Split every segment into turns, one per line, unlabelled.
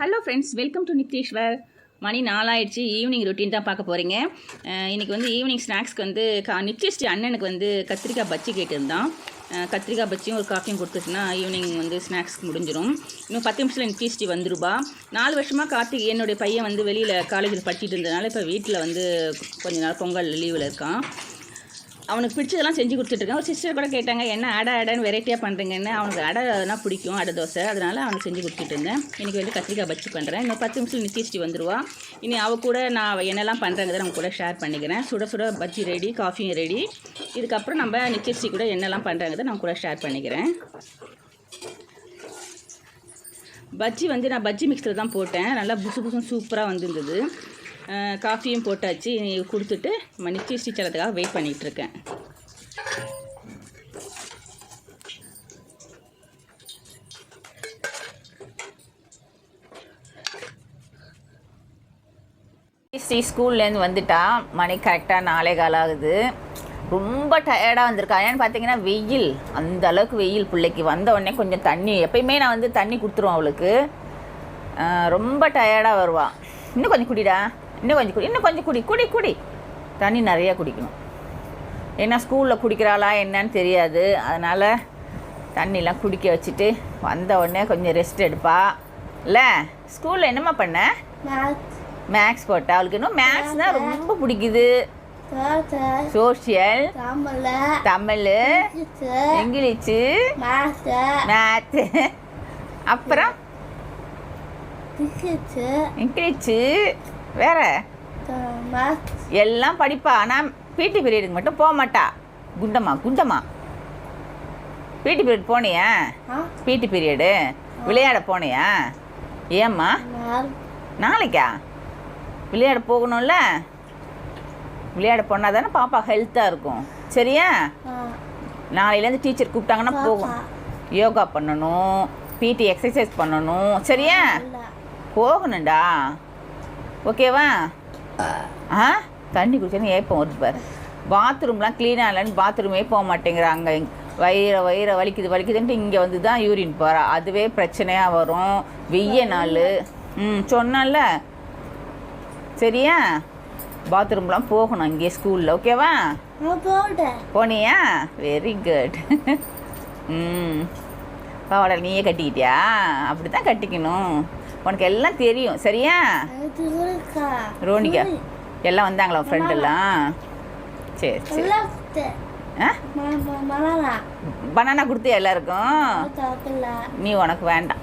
Hello friends welcome to Nitheeswar மணி நாலாயிடுச்சு. Evening routine தான் பார்க்க போகிறீங்க இன்றைக்கி வந்து ஈவினிங் ஸ்நாக்ஸ்க்கு வந்து கா நித்யஸ்ரீ அண்ணனுக்கு வந்து கத்திரிக்காய் பச்சி கேட்டிருந்தான். கத்திரிக்காய் பச்சியும் ஒரு காஃபியும் கொடுத்துட்டுனா ஈவினிங் வந்து ஸ்நாக்ஸ்க்கு முடிஞ்சிடும் இன்னும் பத்து நிமிஷத்தில் நித்யஸ்ரீ வந்துருபா. நாலு வருஷமாக கார்த்திக் என்னுடைய பையன் வந்து வெளியில் காலேஜில் படிச்சுட்டு இருந்ததுனால இப்போ வீட்டில் வந்து கொஞ்ச நாள் பொங்கல் லீவில் இருக்கான். அவனுக்கு பிடிச்சதெல்லாம் செஞ்சு கொடுத்துட்ருக்கேன். ஒரு சிஸ்டர் கூட கேட்டாங்க என்ன அடை அடைன்னு வெரைட்டியாக பண்ணுறீங்கன்னு அவனுக்கு அடைனா பிடிக்கும் அடை தோசை. அதனால் அவனுக்கு செஞ்சு கொடுத்துட்டு இருந்தேன். இன்றைக்கி வந்து கத்திரிக்காய் பஜ்ஜி பண்ணுறேன் இன்னும் பத்து நிமிஷம் நித்திஷ்டி வந்துடுவா இனி அவ கூட நான் என்னெல்லாம் பண்ணுறேங்கிறத நம்ம கூட ஷேர் பண்ணிக்கிறேன். சுட சுட பஜ்ஜி ரெடி காஃபியும் ரெடி இதுக்கப்புறம் நம்ம நித்திஷ்டி கூட என்னெல்லாம் பண்ணுறாங்கிறத நம்ம கூட ஷேர் பண்ணிக்கிறேன். பஜ்ஜி வந்து நான் பஜ்ஜி மிக்ஸில் தான் போட்டேன். நல்லா புசு புசும் சூப்பராக வந்துருந்தது. காஃபியும் போட்டாச்சு. நீ கொடுத்துட்டு மணிக்கு ஸ்டிச் ஸ்ரீச்சலத்துக்காக வெயிட் பண்ணிகிட்டு இருக்கேன் ஸ்ரீ ஸ்கூல்லேருந்து வந்துட்டா. மணி கரெக்டாக நாளே கால் ஆகுது. ரொம்ப டயர்டாக வந்திருக்கா. ஏன்னு பார்த்தீங்கன்னா வெயில். அந்த அளவுக்கு வெயில் பிள்ளைக்கு. வந்த உடனே கொஞ்சம் தண்ணி. எப்பயுமே நான் வந்து தண்ணி கொடுத்துருவேன் அவளுக்கு. ரொம்ப டயர்டாக வருவாள் இன்னும் கொஞ்சம் குடிடா. இன்னும் கொஞ்சம் குடி இன்னும் கொஞ்சம் குடி குடி குடி. தண்ணி நிறையா குடிக்கணும். ஏன்னா ஸ்கூலில் குடிக்கிறாளா என்னன்னு தெரியாது. அதனால் தண்ணிலாம் குடிக்க வச்சுட்டு வந்த உடனே கொஞ்சம் ரெஸ்ட் எடுப்பா. இல்லை ஸ்கூலில் என்னம்மா பண்ண? மேக்ஸ் போட்டா. அவளுக்கு இன்னும் மேக்ஸ் தான் ரொம்ப பிடிக்குது. சோஷியல் தமிழ். இங்கிலீஷு. மேத்து அப்புறம்? இங்கிலீஷு. வேற? எல்லாம் படிப்பா. ஆனால் பிடி பீரியடுக்கு மட்டும் போக மாட்டா. குண்டம்மா குண்டம்மா பிடி பீரியட் போனியா? பிடி பீரியடு விளையாட போனியா? ஏம்மா? நாளைக்கா? விளையாட போகணும்ல? விளையாட போனால் தானே பாப்பா ஹெல்த்தாக இருக்கும். சரியா? நாளையிலேருந்து டீச்சர் கூப்பிட்டாங்கன்னா போகும். யோகா பண்ணணும் பிடி எக்ஸசைஸ் பண்ணணும். சரியா? போகணும்டா. ஓகேவா? ஆ தண்ணி குடிச்சோன்னு ஏப்பம் வருது பாரு. பாத்ரூம்லாம் க்ளீனாக இல்லைன்னு பாத்ரூமே போக மாட்டேங்கிறாங்க. வயிற வயிற வலிக்குது வலிக்குதுன்ட்டு இங்கே வந்து தான் யூரின் போகிறா அதுவே பிரச்சனையாக வரும். வெய்ய நாள். ம் சொன்னல சரியா? பாத்ரூம்லாம் போகணும் இங்கே ஸ்கூலில். ஓகேவா? போனியா? வெரி குட் ம். பாவாடை நீயே கட்டிக்கிட்டியா? அப்படி தான் கட்டிக்கணும். உனக்கு எல்லாம் தெரியும். சரியா? ரோனிகா. எல்லாம் வந்தாங்களா ஃப்ரெண்ட் எல்லாம்? சரி சரி. பனானா கொடுத்தியா எல்லாருக்கும்? நீ உனக்கு வேண்டாம்.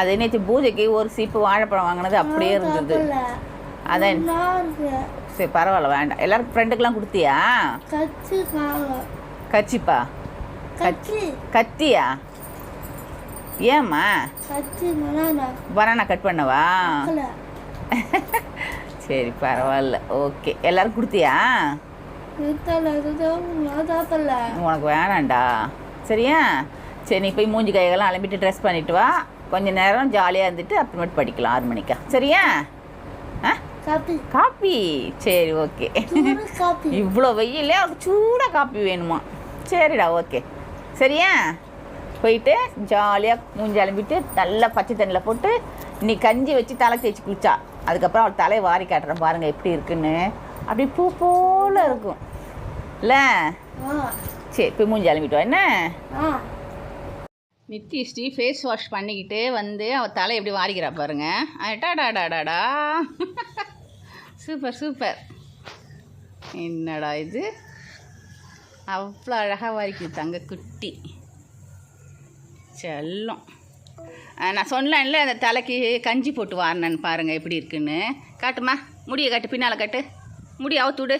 அது நேற்று பூஜைக்கு ஒரு சீப்பு வாழைப்பழம் வாங்கினது அப்படியே இருந்தது. அதான் சரி பரவாயில்ல வேண்டாம். எல்லாருக்கும் ஃப்ரெண்டுக்கெலாம் கொடுத்தியா? கச்சிப்பா?
கச்சி.
கத்தியா ஏம்மா? பனானா கட் பண்ணவா? சரி பரவாயில்ல. ஓகே. எல்லாரும் கொடுத்தியா? உனக்கு வேணாம்டா. சரியா? சரி நீ போய் மூஞ்சி கையெல்லாம் அலம்பிட்டு ட்ரெஸ் பண்ணிட்டு வா. கொஞ்ச நேரம் ஜாலியாக இருந்துட்டு அப்புறமேட்டு படிக்கலாம். ஆறு மணிக்கா. சரியா? ஆ?
காப்பி.
காப்பி. சரி ஓகே. இவ்வளோ வெயிலே அவளுக்கு சூடாக காப்பி வேணுமா. சரிடா ஓகே. சரியா? போயிட்டு ஜாலியாக மூஞ்சி அலம்பிட்டு நல்லா பச்சை தண்ணியில் போட்டு நீ கஞ்சி வச்சு தலை தேய்ச்சி குளிச்சா. அதுக்கப்புறம் அவள் தலையை வாரி காட்டுறேன் பாருங்கள் எப்படி இருக்குன்னு. அப்படி பூ போல் இருக்கும். இல்லை? சரி போய் மூஞ்சி அலம்பிட்டு வா. என்ன?
ஆ.
நித்திஸ்ரீ ஃபேஸ் வாஷ் பண்ணிக்கிட்டு வந்து அவள் தலை எப்படி வாரிக்கிறா பாருங்க. அடாடாடாடாடா சூப்பர் சூப்பர். என்னடா இது? அவ்வளோ அழகாக வாரிக்குது தங்க குட்டி. செல்லம் நான் சொன்னேன்ல அந்த தலைக்கு கஞ்சி போட்டு வாரினேன்னு பாருங்கள் எப்படி இருக்குன்னு. காட்டுமா முடியை காட்டு பின்னால் காட்டு. முடி விடு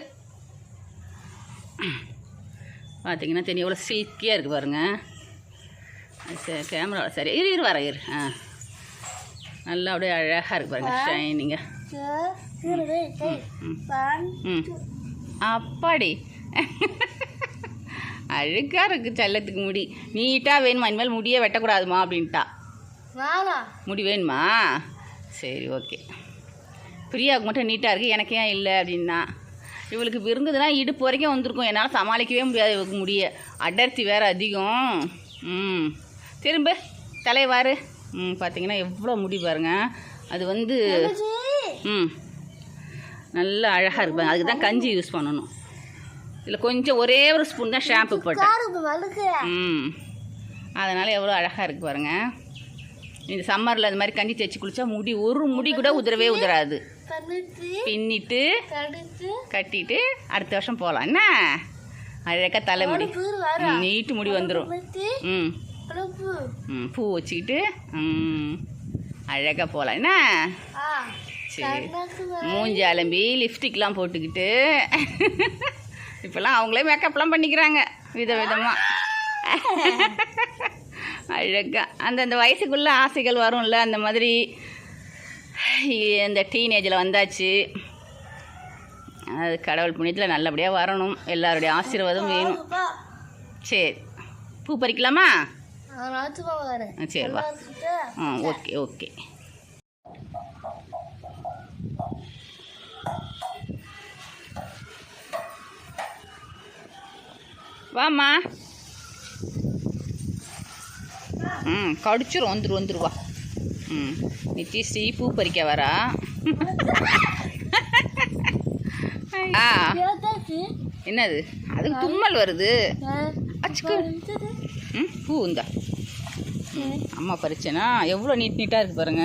பார்த்தீங்கன்னா தெரியும் எவ்வளோ சில்கியாக இருக்குது பாருங்கள் சரி கேமரா சரி இரு இரு வர இரு. ஆ. நல்லா அப்படியே அழகாக இருக்கு பாருங்க ஷைனிங்க
ஒன்
ம் அப்பாடி. அழுக்காக இருக்குது செல்லத்துக்கு முடி. நீட்டாக வேணுமா? இனிமேல் முடியே வெட்டக்கூடாதுமா அப்படின்ட்டா. முடி வேணுமா? சரி ஓகே. பிரியாவுக்கு மட்டும் நீட்டாக இருக்குது எனக்கு ஏன் இல்லை அப்படின்னா இவளுக்கு விருங்குதுன்னா இடுப்பு வரைக்கும் வந்திருக்கும். என்னால் சமாளிக்கவே முடியாது இவளுக்கு முடிய. அடர்த்தி வேறு அதிகம். ம். திரும்ப தலைவாரு ம் பார்த்தீங்கன்னா எவ்வளோ முடி பாருங்க. அது வந்து ம். நல்ல அழகாக இருக்கு பாருங்க. அதுக்கு தான் கஞ்சி யூஸ் பண்ணணும். இதில் கொஞ்சம் ஒரே ஒரு ஸ்பூன் தான் ஷாம்பு போட்டேன்.
வழுக்கு
ம் அதனால் எவ்வளோ அழகாக இருக்கு பாருங்க. இந்த சம்மரில் அது மாதிரி கஞ்சி தேய்ச்சி குளிச்சா முடி ஒரு முடி கூட உதிரவே உதிராது. பின்னிட்டு கட்டிட்டு அடுத்த வருஷம் போகலாம் என்ன? அழகாக தலைமுடி. நீட்டு முடி வந்துடும் ம் ம் பூ. வச்சுக்கிட்டு ம் அழகாக போகலாம் என்ன? சரி. மூஞ்சி அலம்பி லிப்ஸ்டிக்லாம் போட்டுக்கிட்டு. இப்போல்லாம் அவங்களே மேக்கப்லாம் பண்ணிக்கிறாங்க. வித விதமாக அழகா அந்தந்த வயசுக்குள்ள ஆசைகள் வரும்ல அந்த மாதிரி இந்த டீனேஜில் வந்தாச்சு. அது கடவுள் புண்ணியத்தில் நல்லபடியாக வரணும். எல்லாருடைய ஆசீர்வாதம் வேணும். சரி. பூ பறிக்கலாமா? சரி வா. ஆ ஓகே ஓகே. வாம்மா. ம் கடிச்சிரும் வந்துரு வந்துரு வா. ம் நித்திஸ்ரீ பூ பறிக்க வரா. ஆ. என்னது? அதுக்கு தும்மல் வருது. அச்சுக்கு. ம் பூ இந்தா. அம்மா பறிச்சேனா? எவ்வளோ நீட் நீட்டாக இருக்குது பாருங்க.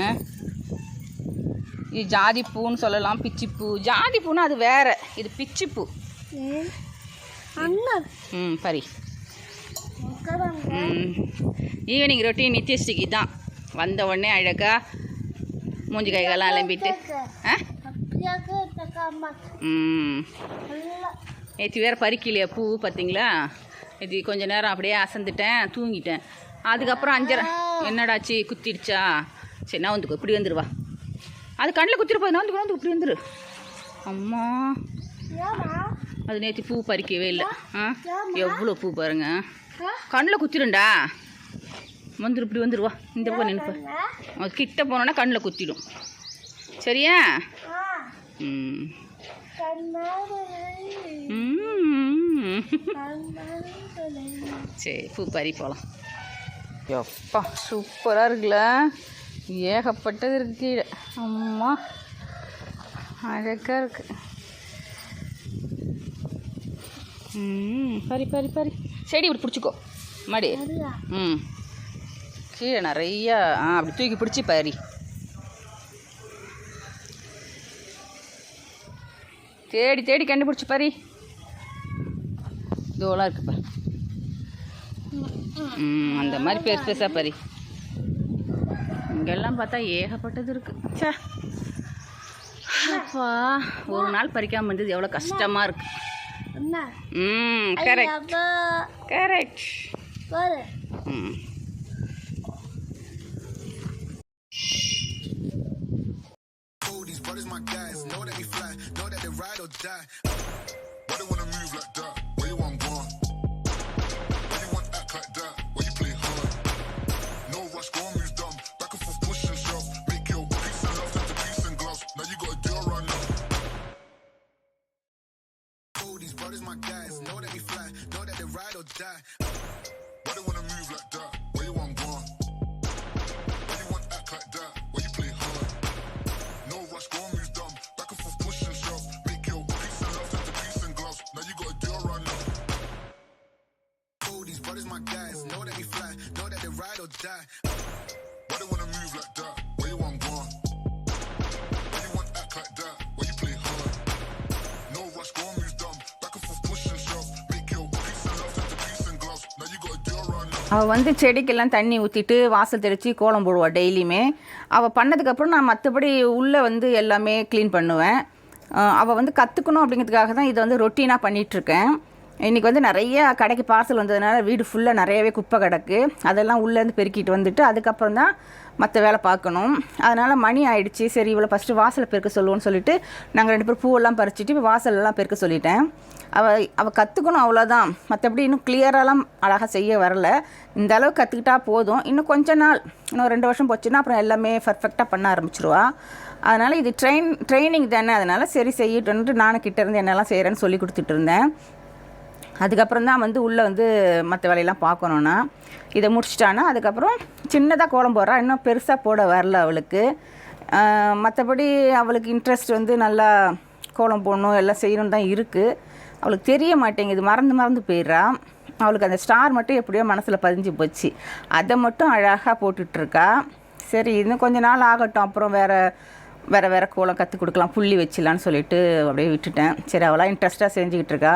இது ஜாதி பூன்னு சொல்லலாம் பிச்சிப்பூ பூ. ஜாதி பூனா அது வேற. இது
பிச்சிப்பூ
ம் ஈவினிங் ரொட்டீன் நித்யஸ்ரீக்கு தான். வந்த உடனே அழகா மூஞ்சி கைகள்லாம் அலம்பிட்டு. ம். நேற்று வேறு பறிக்கலையா பூ பார்த்தீங்களா இது கொஞ்ச நேரம் அப்படியே அசந்துட்டேன் தூங்கிட்டேன். அதுக்கப்புறம் அஞ்சரை என்னடாச்சு குத்திடுச்சா? சரி நான் வந்துக்கோ இப்படி வந்துருவா அது கண்ணில் குத்திட்டு போய் நான் வந்து வந்து இப்படி வந்துரு. அம்மா. அது நேற்று பூ பறிக்கவே இல்லை. ஆ? எவ்வளோ பூ பாருங்க? கண்ணில் குத்திடும்டா. வந்துரு இப்படி வந்துருவா இந்த பக்கம் நினைப்பா அது கிட்ட போனோன்னா கண்ணில் குத்திடும். சரியா? ம். சரி பூ பறி போகலாம் எப்பா சூப்பராக இருக்குல்ல. ஏகப்பட்டது இருக்கு கீழே. அம்மா அழகாக இருக்கு. ம் பறி பறி பறி செடி இப்படி பிடிச்சிக்கோ. மாடி. ம். கீழே நிறையா ஆ அப்படி தூக்கி பிடிச்சி பறி தேடி தேடி கண்டுபிடிச்சி பறி இதோலாம் இருக்கு பாரு. ம் அந்த மாதிரி பெருசு பெருசாக பறி இங்கெல்லாம் பார்த்தா ஏகப்பட்டது இருக்கு. ச்சே. அப்பா ஒரு நாள் பறிக்காமல் இருந்தது. எவ்வளோ கஷ்டமாக இருக்கு.
அண்ணா
ம் கரெக்ட்
அப்பா
கரெக்ட்
பாரு
ம்
These brothers my guys, know that we fly, know that they ride or die. Die. Why they wanna move like that? Where you want gone? Why you want act like that? Why you play hard? No rush, go and move dumb. Back and forth, push and shove. Make your peace and love into peace and gloves. Now you gotta deal right now. Oh, these brothers my guys, know that we fly, know that they ride or die.
அவள் வந்து செடிக்கெல்லாம் தண்ணி ஊற்றிட்டு வாசல் தெளித்து கோலம் போடுவாள் டெய்லியுமே. அவள் பண்ணதுக்கப்புறம் நான் மற்றபடி உள்ளே வந்து எல்லாமே க்ளீன் பண்ணுவேன். அவள் வந்து கற்றுக்கணும் அப்படிங்கிறதுக்காக தான் இதை வந்து ரொட்டீனாக பண்ணிகிட்ருக்கேன் இன்றைக்கி வந்து நிறைய கடைக்கு பார்சல் வந்ததுனால வீடு ஃபுல்லாக நிறையவே குப்பை கிடக்கு. அதெல்லாம் உள்ளேருந்து பெருக்கிட்டு வந்துட்டு அதுக்கப்புறம் தான் மற்ற வேலை பார்க்கணும். அதனால் மணி ஆயிடுச்சு. சரி இவ்வளோ ஃபஸ்ட்டு வாசலை பெருக்க சொல்லுவோன்னு சொல்லிட்டு நாங்கள் ரெண்டு பேரும் பூவெல்லாம் பறிச்சுட்டு இப்போ வாசலெல்லாம் பெருக்க சொல்லிட்டேன். அவள் அவள் கற்றுக்கணும் அவ்வளோதான் மற்றபடி இன்னும் கிளியராலாம் அழகாக செய்ய வரல. இந்த அளவு கற்றுக்கிட்டா போதும். இன்னும் கொஞ்ச நாள். இன்னும் ரெண்டு வருஷம் போச்சுன்னா அப்புறம் எல்லாமே பர்ஃபெக்டாக பண்ண ஆரம்பிச்சிருவா. அதனால் இது ட்ரெயின் ட்ரைனிங் தானே. அதனால் சரி செய்யட்டுன்ட்டு நானும் கிட்டேருந்து என்னெல்லாம் செய்கிறேன்னு சொல்லி கொடுத்துட்டு இருந்தேன். அதுக்கப்புறம் தான் வந்து உள்ளே வந்து மற்ற வேலையெல்லாம் பார்க்கணுன்னா இதை முடிச்சிட்டானா அதுக்கப்புறம் சின்னதாக கோலம் போடுறா. இன்னும் பெருசாக போட வரல அவளுக்கு. மற்றபடி அவளுக்கு இன்ட்ரெஸ்ட் வந்து நல்லா கோலம் போடணும் எல்லாம் செய்யணும் தான் இருக்குது அவளுக்கு தெரிய மாட்டேங்குது. மறந்து மறந்து போயிடுறா. அவளுக்கு அந்த ஸ்டார் மட்டும் எப்படியோ மனசில் பதிஞ்சு போச்சு. அதை மட்டும் அழகாக போட்டுட்ருக்கா. சரி இன்னும் கொஞ்ச நாள் ஆகட்டும். அப்புறம் வேறு வேறு வேறு கோலம் கற்றுக் கொடுக்கலாம். புள்ளி வச்சிடலான்னு சொல்லிட்டு அப்படியே விட்டுட்டேன். சரி அவளாக இன்ட்ரெஸ்ட்டாக செஞ்சுக்கிட்டு இருக்கா.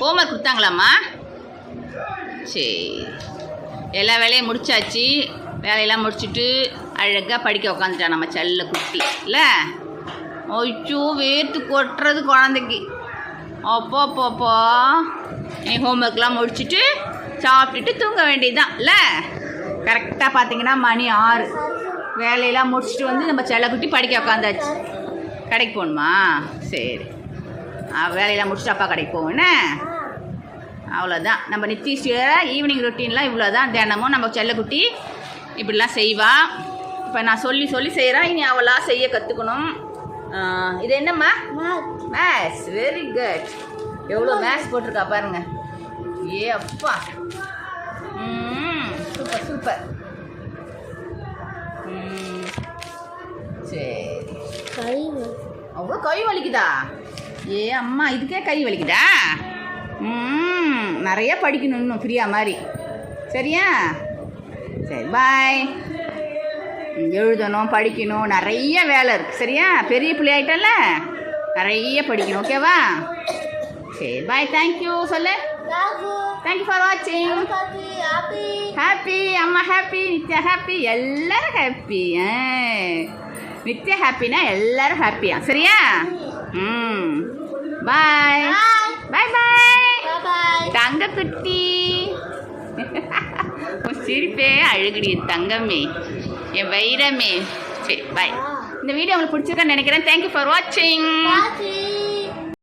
ஹோம்ஒர்க் கொடுத்தாங்களாம்மா? சரி எல்லா வேலையும் முடிச்சாச்சு. வேலையெல்லாம் முடிச்சுட்டு அழகாக படிக்க உக்காந்துட்டா நம்ம செல்ல குட்டி. இல்லை? ஐயோ வேர்த்து கொட்டுறது குழந்தைக்கு. அப்போ அப்போ அப்போ. நீ ஹோம்ஒர்க்லாம் முடிச்சுட்டு சாப்பிட்டுட்டு தூங்க வேண்டியதுதான். இல்லை? கரெக்டாக பார்த்தீங்கன்னா மணி ஆறு. வேலையெல்லாம் முடிச்சுட்டு வந்து நம்ம செல்லக்குட்டி படிக்க உக்காந்தாச்சு. கடைக்கு போகணுமா? சரி. வேலையெல்லாம் முடிச்சுட்டு அப்பா கடைக்கு போவேண்ணே அவ்வளோதான் நம்ம நித்திஷ்வர ஈவினிங் ரொட்டீன்லாம் இவ்வளோ தான் தினமும் நம்ம செல்லக்குட்டி இப்படிலாம் செய்வா. இப்போ நான் சொல்லி சொல்லி செய்கிறேன் இனி அவளா செய்ய கற்றுக்கணும் இது என்னம்மா?
மேத்
மேத்ஸ் வெரி குட் எவ்வளோ மேத்ஸ் போட்டிருக்கா பாருங்க. ஏ அப்பா. சூப்பர் சூப்பர் சரி.
கை
அவ்வளோ கை வலிக்குதா? ஏ அம்மா இதுக்கே கை வலிக்குதா? நிறைய படிக்கணும் இன்னும் பிரியா மாதிரி. சரியா? சரி பாய் எழுதணும் படிக்கணும் நிறைய வேலை இருக்குது சரியா? பெரிய பிள்ளை ஆயிட்டல்ல? நிறைய படிக்கணும் ஓகேவா சரி பாய் தேங்க்யூ சொல்லு. தேங்க்யூ ஃபார் வாட்சிங்
ஹாப்பி
அம்மா ஹாப்பி நித்யா ஹாப்பி எல்லாரும் ஹாப்பி நித்யா ஹாப்பினா எல்லாரும் ஹாப்பியா சரியா? ம் பாய் பாய் பாய்
பாய்
தங்க குட்டி உன் சிரிப்பே அழுகுடி தங்கமே என் வைரமே. சரி பாய் இந்த வீடியோ உங்களுக்கு பிடிச்சிருக்கான்னு நினைக்கிறேன். தேங்க்யூ ஃபார் வாட்சிங்